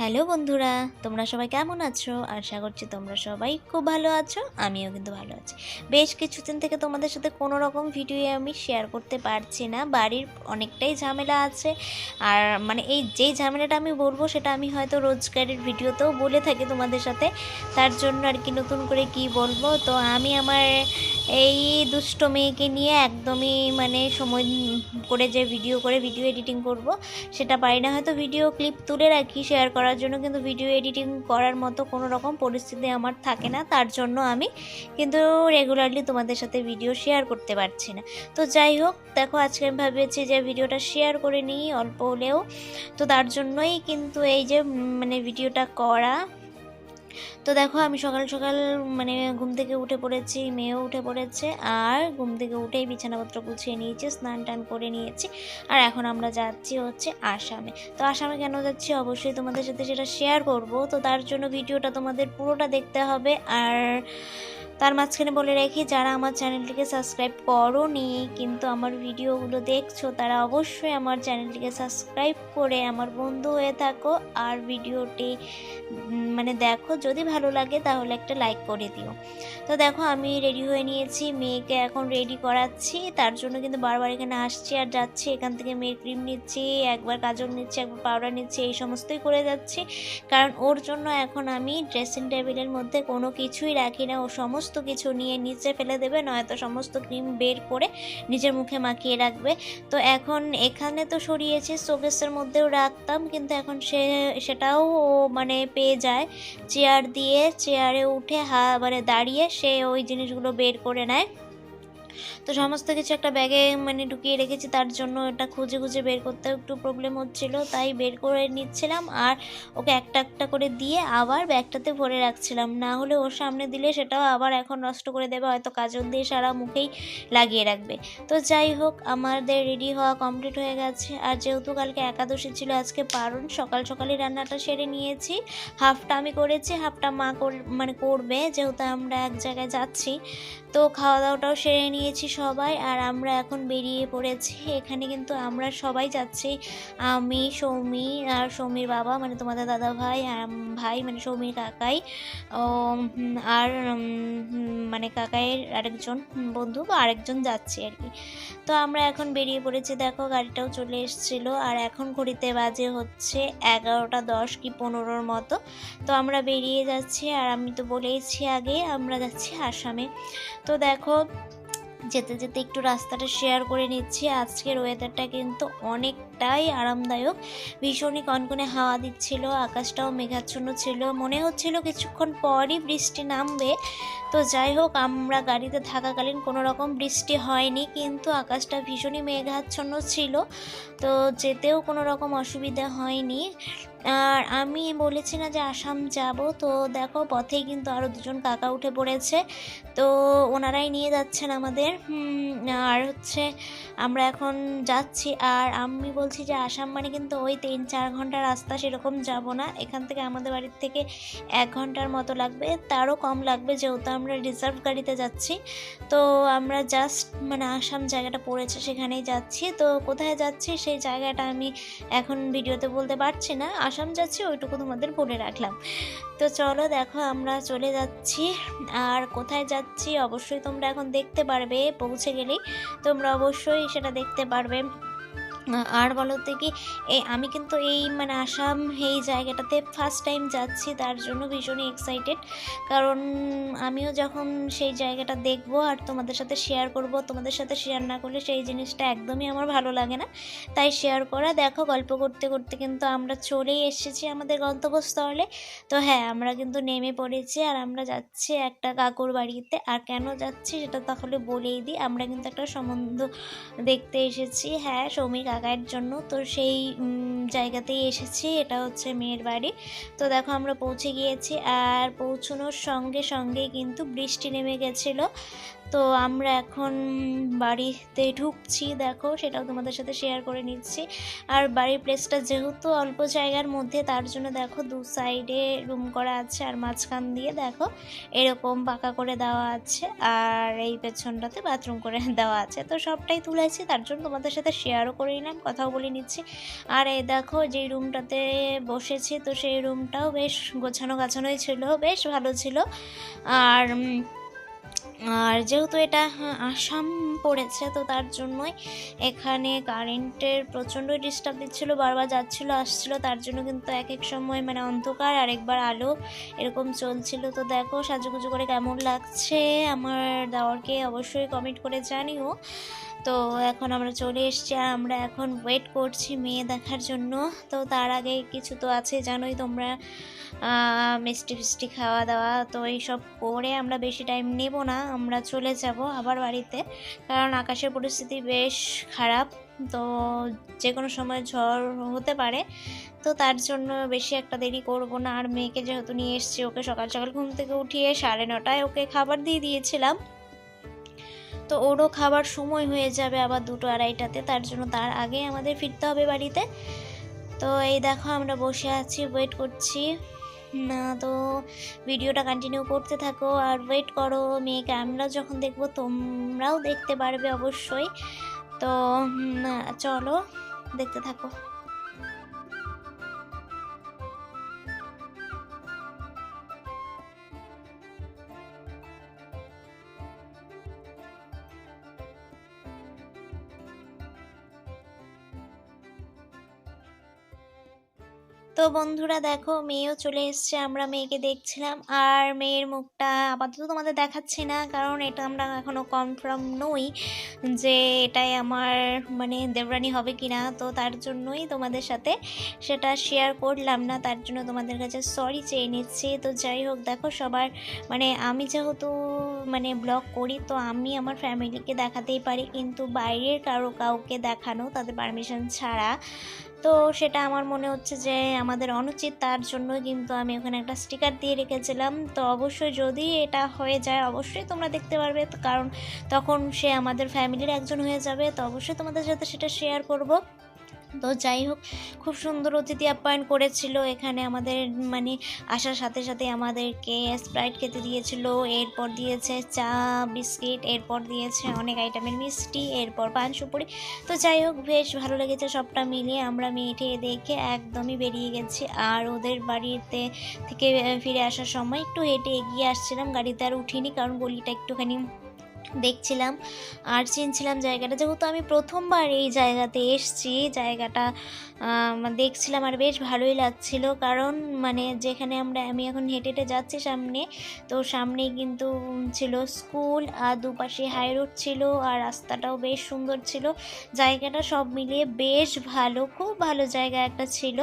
Hello বন্ধুরা, তোমরা সবাই কেমন আছো? আশা করছি তোমরা সবাই খুব ভালো আছো, আমিও কিন্তু ভালো আছি। বেশ কিছুদিন থেকে তোমাদের সাথে কোনো রকম ভিডিও আমি শেয়ার করতে পারছি না, বাড়ির অনেকটাই ঝামেলা আছে। আর মানে এই যেই ঝামেলাটা আমি বলব, সেটা আমি হয়তো রোজগারের ভিডিওতেও বলে থাকি তোমাদের সাথে। তার জন্য আর কি নতুন করে কি বলব? তো আমি আমার এই দুষ্ট মেয়েকে নিয়ে একদমই মানে সময় করে যে ভিডিও করে, ভিডিও এডিটিং করব, সেটা পারি না। হয়তো ভিডিও ক্লিপ তুলে রাখি শেয়ার করার জন্য কিন্তু ভিডিও এডিটিং করার মতো কোনো রকম পরিস্থিতি আমার থাকে না। তার জন্য আমি কিন্তু রেগুলারলি তোমাদের সাথে ভিডিও শেয়ার করতে পারছি না। তো যাই হোক, দেখো আজকে আমি ভাবেছি যে ভিডিওটা শেয়ার করে নিই, অল্প হলেও। তো তার জন্যই কিন্তু এই যে মানে ভিডিওটা করা তো দেখো, আমি সকাল সকাল মানে ঘুম থেকে উঠে পড়েছি, মেয়েও উঠে পড়েছে, আর ঘুম থেকে উঠেই বিছানাপত্র গুছিয়ে নিয়েছি, স্নান টান করে নিয়েছি, আর এখন আমরা যাচ্ছি হচ্ছে আসামে। তো আসামে কেন যাচ্ছি? অবশ্যই তোমাদের সাথে সেটা শেয়ার করব, তো তার জন্য ভিডিওটা তোমাদের পুরোটা দেখতে হবে, আর তার মাঝখানে বলে রাখি যারা আমার চ্যানেলটিকে সাবস্ক্রাইব করো নি কিন্তু আমার ভিডিওগুলো দেখছ, তারা অবশ্যই আমার চ্যানেলটিকে সাবস্ক্রাইব করে আমার বন্ধু হয়ে থাকো আর ভিডিওটি মানে দেখো, যদি ভালো লাগে তাহলে একটা লাইক করে দিও। তো দেখো, আমি রেডি হয়ে নিয়েছি, মেয়েকে এখন রেডি করাচ্ছি, তার জন্য কিন্তু বারবার এখানে আসছি আর যাচ্ছি, এখান থেকে মেয়ের ক্রিম নিচ্ছি, একবার কাজল নিচ্ছি, একবার পাউডার নিচ্ছি, এই সমস্তই করে যাচ্ছি। কারণ ওর জন্য এখন আমি ড্রেসিং টেবিলের মধ্যে কোনো কিছুই রাখি না, ও সমস্ত কিছু নিয়ে নিচে ফেলে দেবে, নয়তো সমস্ত ক্রিম বের করে নিজের মুখে মাখিয়ে রাখবে। তো এখন এখানে তো সরিয়েছি শোকেসের মধ্যেও রাখতাম, কিন্তু এখন সে, সেটাও মানে পেয়ে যায়। চেয়ার দিয়ে, চেয়ারে উঠে হা মানে দাঁড়িয়ে সে ওই জিনিসগুলো বের করে নেয়। তো সমস্ত কিছু একটা ব্যাগে মানে ঢুকিয়ে রেখেছি, তার জন্য এটা খুঁজে খুঁজে বের করতে একটু প্রবলেম হচ্ছিল, তাই বের করে নিচ্ছিলাম আর ওকে একটা একটা করে দিয়ে আবার ব্যাগটাতে ভরে রাখছিলাম। না হলে ওর সামনে দিলে সেটাও আবার এখন নষ্ট করে দেবে, হয়তো কাজল দিয়ে সারা মুখেই লাগিয়ে রাখবে। তো যাই হোক, আমাদের রেডি হওয়া কমপ্লিট হয়ে গেছে। আর যেহেতু কালকে একাদশী ছিল, আজকে পারুন, সকাল সকালই রান্নাটা সেরে নিয়েছি। হাফটা আমি করেছি, হাফটা মা কর- মানে করবে, যেহেতু আমরা এক জায়গায় যাচ্ছি। তো খাওয়া দাওয়াটাও সেরে নিয়েছি সবাই, আর আমরা এখন বেরিয়ে পড়েছি। এখানে কিন্তু আমরা সবাই যাচ্ছি। আমি, সৌমি আর সৌমির বাবা মানে তোমাদের দাদা ভাই আর ভাই মানে সৌমির কাকাই, ও আর মানে কাকাইয়ের আরেকজন বন্ধু বা আরেকজন যাচ্ছে আর কি। তো আমরা এখন বেরিয়ে পড়েছি। দেখো, গাড়িটাও চলে এসেছিল। আর এখন ঘড়িতে বাজে হচ্ছে এগারোটা দশ কি পনেরোর মতো। তো আমরা বেরিয়ে যাচ্ছি। আর আমি তো বলেইছি আগে, আমরা যাচ্ছি আসামে। তো দেখো যেতে যেতে একটু রাস্তাটা শেয়ার করে নিচ্ছি। আজকের ওয়েদারটা কিন্তু অনেকটাই আরামদায়ক। ভীষণই কনকনে হাওয়া দিচ্ছিল, আকাশটাও মেঘাচ্ছন্ন ছিল। মনে হচ্ছিল কিছুক্ষণ পরই বৃষ্টি নামবে। তো যাই হোক, আমরা গাড়িতে থাকাকালীন কোনো রকম বৃষ্টি হয়নি, কিন্তু আকাশটা ভীষণই মেঘাচ্ছন্ন ছিল। তো যেতেও কোনো রকম অসুবিধা হয়নি। আর আমি বলেছি না যে আসাম যাব। তো দেখো, পথেই কিন্তু আরও দুজন কাকা উঠে পড়েছে। তো ওনারাই নিয়ে যাচ্ছেন আমাদের। আর হচ্ছে আমরা এখন যাচ্ছি। আর আমি বলছি যে আসাম মানে কিন্তু ওই তিন চার ঘণ্টা রাস্তা, সেরকম যাব না। এখান থেকে আমাদের বাড়ির থেকে এক ঘণ্টার মতো লাগবে। তারও কম লাগবে যেহেতু আমরা রিজার্ভ গাড়িতে যাচ্ছি। তো আমরা জাস্ট মানে আসাম জায়গাটা পড়েছে, সেখানেই যাচ্ছি। তো কোথায় যাচ্ছি, সেই জায়গাটা আমি এখন ভিডিওতে বলতে পারছি না। আসাম যাচ্ছি, ওইটুকু তোমাদের বলে রাখলাম। তো চলো দেখো, আমরা চলে যাচ্ছি। আর কোথায় যাচ্ছি? অবশ্যই তোমরা এখন দেখতে পারবে, পৌঁছে গেলেই তোমরা অবশ্যই সেটা দেখতে পারবে। আর বলো তো কি এই আমি কিন্তু এই মানে আসাম এই জায়গাটাতে ফার্স্ট টাইম যাচ্ছি, তার জন্য ভীষণই এক্সাইটেড কারণ আমিও যখন সেই জায়গাটা দেখব আর তোমাদের সাথে শেয়ার করব, তোমাদের সাথে শেয়ার না করলে সেই জিনিসটা একদমই আমার ভালো লাগে না। তাই শেয়ার করা, দেখো গল্প করতে করতে কিন্তু আমরা চলেই এসেছি আমাদের গন্তব্যস্থলে। তো হ্যাঁ আমরা কিন্তু নেমে পড়েছি আর আমরা যাচ্ছি একটা কাকুর বাড়িতে। আর কেন যাচ্ছি সেটা তাহলে বলেই দিই, আমরা কিন্তু একটা সম্বন্ধ দেখতে এসেছি। হ্যাঁ সৌমিক কাকায়ের জন্য। তো সেই জায়গাতেই এসেছি। এটা হচ্ছে মেয়ের বাড়ি। তো দেখো আমরা পৌঁছে গিয়েছি। আর পৌঁছানোর সঙ্গে সঙ্গে কিন্তু বৃষ্টি নেমে গেছিল। তো আমরা এখন বাড়িতে ঢুকছি, দেখো সেটাও তোমাদের সাথে শেয়ার করে নিচ্ছি। আর বাড়ির প্লেসটা যেহেতু অল্প জায়গার মধ্যে, তার জন্য দেখো দু সাইডে রুম করা আছে আর মাঝখান দিয়ে দেখো এরকম পাকা করে দেওয়া আছে আর এই পেছনটাতে বাথরুম করে দেওয়া আছে। তো সবটাই তুলেছি, তার জন্য তোমাদের সাথে শেয়ারও করে নিলাম, কথাও বলে নিচ্ছি। আর এই দেখো যেই রুমটাতে বসেছি, তো সেই রুমটাও বেশ গোছানো গাছানোই ছিল, বেশ ভালো ছিল। আর আর যেহেতু এটা হ্যাঁ, আসাম পড়েছে তো তার জন্যই এখানে কারেন্টের প্রচণ্ড ডিস্টার্ব দিচ্ছিল বারবার যাচ্ছিল আসছিল তার জন্য কিন্তু এক এক সময় মানে অন্ধকার আর একবার আলো এরকম চলছিল। তো দেখো সাজুগুজু করে কেমন লাগছে? আমার দাওয়ারকে অবশ্যই কমেন্ট করে জানিও। তো এখন আমরা চলে এসেছি আর আমরা এখন ওয়েট করছি মেয়ে দেখার জন্য। তো তার আগে কিছু তো আছে, জানোই তোমরা। মিষ্টি ফিষ্টি খাওয়া দাওয়া তো এইসব করে আমরা বেশি টাইম নেব না, আমরা চলে যাব আবার বাড়িতে। কারণ আকাশের পরিস্থিতি বেশ খারাপ, তো যে কোনো সময় ঝড় হতে পারে। তো তার জন্য বেশি একটা দেরি করব না। আর মেয়েকে যেহেতু নিয়ে এসেছি, ওকে সকাল সকাল ঘুম থেকে উঠিয়ে সাড়ে নটায় ওকে খাবার দিয়ে দিয়েছিলাম। তো ওরও খাবার সময় হয়ে যাবে আবার দুটো আড়াইটাতে, তার জন্য তার আগে আমাদের ফিরতে হবে বাড়িতে। তো এই দেখো আমরা বসে আছি ওয়েট করছি। না তো ভিডিওটা কন্টিনিউ করতে থাকো আর ওয়েট করো মেয়েকে। আমরা যখন দেখব তোমরাও দেখতে পারবে অবশ্যই। তো চলো দেখতে থাকো। তো বন্ধুরা দেখো, মেয়েও চলে এসছে, আমরা মেয়েকে দেখছিলাম। আর মেয়ের মুখটা আপাতত তোমাদের দেখাচ্ছি না, কারণ এটা আমরা এখনও কনফার্ম নই যে এটাই আমার মানে দেবরানি হবে কি না তো তার জন্যই তোমাদের সাথে সেটা শেয়ার করলাম না, তার জন্য তোমাদের কাছে সরি চেয়ে নিচ্ছি। তো যাই হোক, দেখো সবার মানে আমি যেহেতু মানে ব্লগ করি, তো আমি আমার ফ্যামিলিকে দেখাতেই পারি, কিন্তু বাইরের কারও কাউকে দেখানো, তাদের পারমিশন ছাড়া তো সেটা আমার মনে হচ্ছে যে আমাদের অনুচিত, তার জন্য কিন্তু আমি ওখানে একটা স্টিকার দিয়ে রেখেছিলাম। তো অবশ্যই যদি এটা হয়ে যায়, অবশ্যই তোমরা দেখতে পারবে। কারণ তখন সে আমাদের ফ্যামিলির একজন হয়ে যাবে। তো অবশ্যই তোমাদের সাথে সেটা শেয়ার করব। তো যাই হোক, খুব সুন্দর অতিথি আপ্যায়ন করেছিল এখানে আমাদের মানে আসার সাথে সাথে আমাদেরকে স্প্রাইট খেতে দিয়েছিল, এরপর দিয়েছে চা, বিস্কিট, এরপর দিয়েছে অনেক আইটেমের মিষ্টি, এরপর পান সুপুরি। তো যাই হোক, বেশ ভালো লেগেছে সবটা মিলিয়ে। আমরা মেয়েটে দেখে একদমই বেরিয়ে গেছি। আর ওদের বাড়িতে থেকে ফিরে আসার সময় একটু হেঁটে এগিয়ে আসছিলাম। গাড়িতে আর উঠিনি, কারণ গলিটা একটুখানি দেখছিলাম আর চিনছিলাম জায়গাটা। যেহেতু আমি প্রথমবার এই জায়গাতে এসছি, জায়গাটা দেখছিলাম আর বেশ ভালোই লাগছিল। কারণ মানে যেখানে আমরা, আমি এখন হেঁটে হেঁটে যাচ্ছি সামনে, তো সামনেই কিন্তু ছিল স্কুল আর দুপাশে হাই রোড ছিল আর রাস্তাটাও বেশ সুন্দর ছিল। জায়গাটা সব মিলিয়ে বেশ ভালো, খুব ভালো জায়গা একটা ছিল।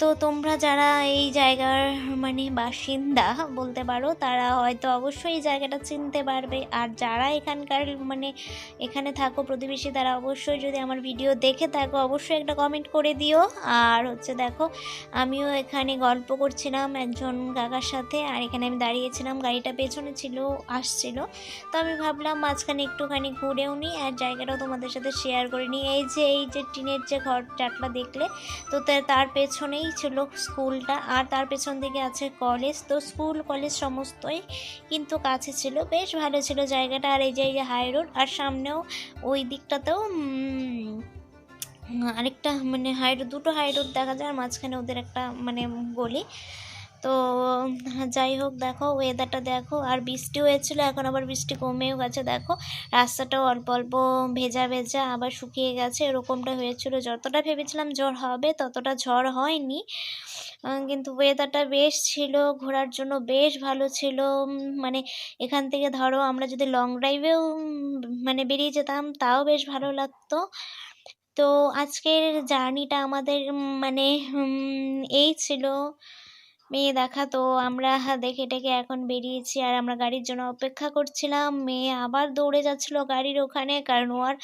তো তোমরা যারা এই জায়গার মানে বাসিন্দা বলতে পারো, তারা হয়তো অবশ্যই এই জায়গাটা চিনতে পারবে। আর যারা এখানকার মানে এখানে থাকো প্রতিবেশী, তারা অবশ্যই যদি আমার ভিডিও দেখে থাকো, অবশ্যই একটা কমেন্ট করে দিও। আর হচ্ছে দেখো, আমিও এখানে গল্প করছিলাম একজন কাকার সাথে, আর এখানে আমি দাঁড়িয়েছিলাম, গাড়িটা পেছনে ছিল, আসছিল। তো আমি ভাবলাম মাঝখানে একটুখানি ঘুরেও নিই, আর জায়গাটাও তোমাদের সাথে শেয়ার করে নিই। এই যে এই যে টিনের যে ঘর চাটলা দেখলে, তো তার তার পেছনেই ছিল স্কুলটা আর তার পেছন দিকে আছে কলেজ তো স্কুল কলেজ সমস্তই কিন্তু কাছে ছিল। বেশ ভালো ছিল জায়গাটা আর এই যে এই যে হাই রোড আর সামনেও ওই দিকটাতেও আরেকটা মানে হাই রোড দুটো হাই রোড দেখা যায়। আর মাঝখানে ওদের একটা মানে গলি। তো, যাই হোক দেখো ওয়েদারটা দেখো, আর বৃষ্টি হয়েছিল, এখন আবার বৃষ্টি কমেও গেছে, দেখো, রাস্তাটাও অল্প অল্প ভেজা ভেজা, আবার শুকিয়ে গেছে, এরকমটা হয়েছিল, যতটা ভেবেছিলাম ঝড় হবে, ততটা ঝড় হয়নি কিন্তু ওয়েদারটা বেশ ছিল, ঘোরার জন্য বেশ ভালো ছিল মানে এখান থেকে ধরো, আমরা যদি লং ড্রাইভেও মানে বেরিয়ে যেতাম, তাও বেশ ভালো লাগতো, তো আজকের জার্নিটা আমাদের মানে এই ছিল মেয়ে দেখা তো, আমরা দেখে টেকে এখন বেরিয়েছি আর আমরা গাড়ির জন্য অপেক্ষা করছিলাম। মেয়ে আবার দৌড়ে যাচ্ছিল গাড়ির ওখানে কারণ ও আর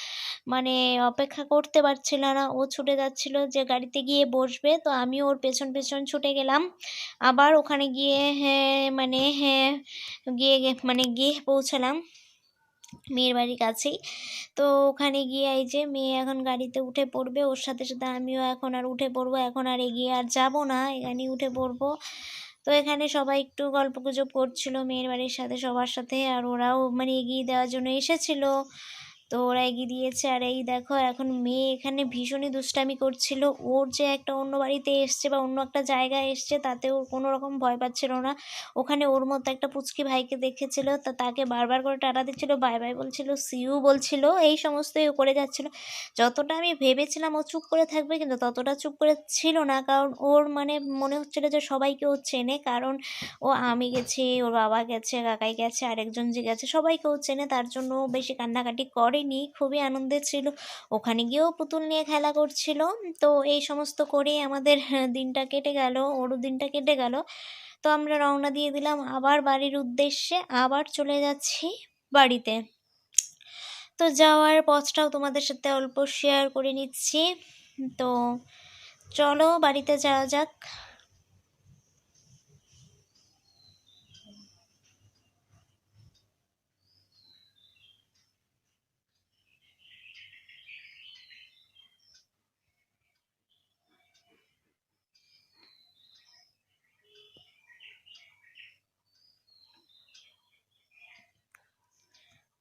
মানে অপেক্ষা করতে পারছিল না। ও ছুটে যাচ্ছিল যে গাড়িতে গিয়ে বসবে, তো আমি ওর পেছন পেছন ছুটে গেলাম। আবার ওখানে গিয়ে হ্যাঁ মানে হ্যাঁ গিয়ে মানে গিয়ে পৌঁছালাম। মেয়ের বাড়ির কাছেই। তো ওখানে গিয়ে এই যে মেয়ে এখন গাড়িতে উঠে পড়বে, ওর সাথে সাথে আমিও এখন আর উঠে পড়ব, এখন আর এগিয়ে আর যাব না, এখানেই উঠে পড়ব। তো এখানে সবাই একটু গল্প গুজব করছিল মেয়ের বাড়ির সাথে, সবার সাথে, আর ওরাও মানে এগিয়ে দেওয়ার জন্য এসেছিল। তো ওরা এগিয়ে দিয়েছে। আর এই দেখো, এখন মেয়ে এখানে ভীষণই দুষ্টামি করছিল। ওর যে একটা অন্য বাড়িতে এসছে বা অন্য একটা জায়গায় এসছে, তাতে ওর কোনো রকম ভয় পাচ্ছিল না। ওখানে ওর মতো একটা পুচকি ভাইকে দেখেছিল, তা তাকে বারবার করে টাটা দিচ্ছিল, বাই বাই বলছিল সিউ বলছিল, এই সমস্তই করে যাচ্ছিল। যতটা আমি ভেবেছিলাম ও চুপ করে থাকবে, কিন্তু ততটা চুপ করে ছিল না, কারণ ওর মানে মনে হচ্ছিল যে সবাইকে ও চেনে, কারণ ও আমি গেছি, ওর বাবা গেছে, কাকাই গেছে, আরেকজন যে গেছে, সবাইকে ও চেনে, তার জন্য বেশি কান্নাকাটি করেনি খুবই আনন্দের ছিল। ওখানে গিয়েও পুতুল নিয়ে খেলা করছিল। তো এই সমস্ত করেই আমাদের দিনটা কেটে গেল, ওরও দিনটা কেটে গেল। তো আমরা রওনা দিয়ে দিলাম আবার বাড়ির উদ্দেশ্যে, আবার চলে যাচ্ছি বাড়িতে। তো যাওয়ার পথটাও তোমাদের সাথে অল্প শেয়ার করে নিচ্ছি। তো চলো বাড়িতে যাওয়া যাক।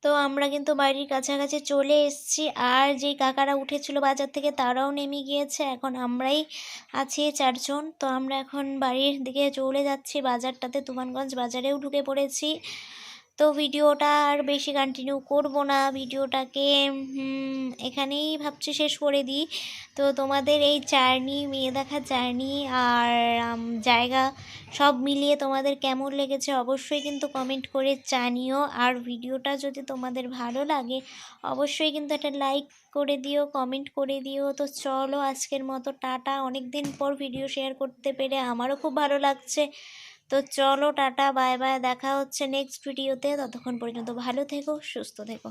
তো আমরা কিন্তু বাড়ির কাছাকাছি চলে এসেছি। আর যে কাকারা উঠেছিল বাজার থেকে তারাও নেমে গিয়েছে। এখন আমরাই আছি চারজন। তো আমরা এখন বাড়ির দিকে চলে যাচ্ছি। বাজারটাতে তুমানগঞ্জ বাজারেও ঢুকে পড়েছি। তো ভিডিওটা আর বেশি কন্টিনিউ করব না। ভিডিওটাকে এখানেই ভাবছি শেষ করে দিই। তো তোমাদের এই জার্নি মেয়ে দেখা জার্নি আর জায়গা সব মিলিয়ে তোমাদের কেমন লেগেছে অবশ্যই কিন্তু কমেন্ট করে জানিও। আর ভিডিওটা যদি তোমাদের ভালো লাগে, অবশ্যই কিন্তু একটা লাইক করে দিও কমেন্ট করে দিও। তো চলো আজকের মতো, টাটা। অনেক দিন পর ভিডিও শেয়ার করতে পেরে আমারও খুব ভালো লাগছে। তো চলো টাটা, বাই বাই, দেখা হচ্ছে নেক্সট ভিডিওতে ততক্ষণ পর্যন্ত ভালো থেকো, সুস্থ থেকো।